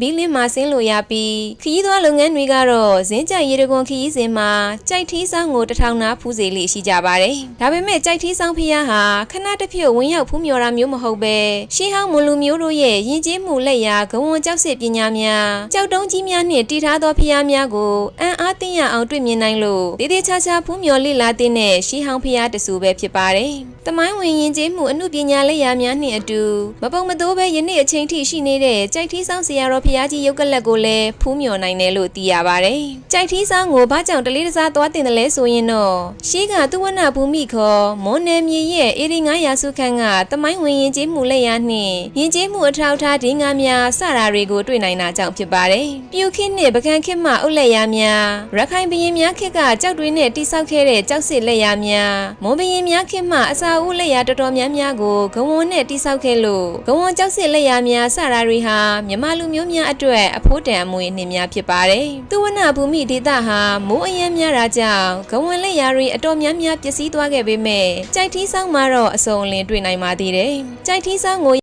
ဘီလင်းမှာဆင်းလို့ရပြီးခရီးသွားလုပ်ငန်းတွေကတော့ဇင်းကြိုက်ရေတကွန်ခရီးစဉ်မှာကြိုက်ထီးဆောင်ကိုတစ်ထောင်နာဖူးစေလေးရှိကြပါတယ်။ဒါပေမဲ့ကြိုက်ထီးဆောင်ဖျားဟာခဏတစ်ဖြုတ်ဝင်ရောက်ဖူးမြော်တာမျိုးမဟုတ်ပဲရှေးဟောင်းမလူမျိုးတို့ရဲ့ယဉ်ကျေးမှုလက်ရာဂဝံကြောက်စစ်ပညာများကြောက်တုံးကြီးများနှင့်တည်ထားသောဖျားများကိုအံ့အားသင့်ရအောင်တွေ့မြင်နိုင်လို့တည်တည်ချာချာဖူးမြော်လေ့လာတဲ့နဲ့ရှေးဟောင်းဖျားတဆူပဲဖြစ်ပါတယ်။တမိုင်းဝင်ယဉ်ကျေးမှုအမှုပညာလက်ရာများနှင့်အတူမပုံမတိုးပဲယနေ့အချိန်ထိရှိနေတဲ့ကြိုက်ထီးဆောင်ဆရာတော်ဖျားကြီးရုပ်ကလပ်ကိုလည်းဖူးမြော်နိုင်တယ်လို့သိရပါတယ်။ကြိုက်ထီးဆောင်ကိုဘာကြောင့်တလေးတစားသွားတင်တယ်လဲဆိုရင်တော့ရှေးကသူဝနဘူမိခေါ်မွန်နယ်မြေရဲ့အေရီ900ရာစုခန့်ကတမိုင်းဝင်ယဉ်ကျေးမှုလက်ရာနှင့်ယဉ်ကျေးမှုအထောက်အထားဒင်းကားများစတာတွေကိုတွေ့နိုင်တာကြောင့်ဖြစ်ပါတယ်။ပြူခင်းနှင့်ပကံခင်းမှအုပ်လက်ရာများရခိုင်ဘရင်များခေတ်ကကြောက်တွေနဲ့တိဆောက်ခဲ့တဲ့ကြောက်စစ်လက်ရာများမွန်ဘရင်များခေတ်မှအစာဦးလက်ရာတော်တော်များများကိုဂဝွန်နဲ့တိဆောက်ခဲ့လို့ဂဝွန်ကြောက်စစ်လက်ရာများစတာတွေဟာမြမလူမျိုးများအတွက်အဖို့တန်အမွေနှင့်များဖြစ်ပါတယ်။သူဝနဘူမိဒေသဟာမိုးအယမ်းများတာကြောင့်ဂဝွန်လက်ရာတွေအတော်များများပျက်စီးသွားခဲ့ပေမဲ့ကြိုက်ထီးဆောင်မှာတော့အစုံအလင်တွေ့နိုင်ပါသေးတယ်။ကြိုက်ထီးဆောင်ကို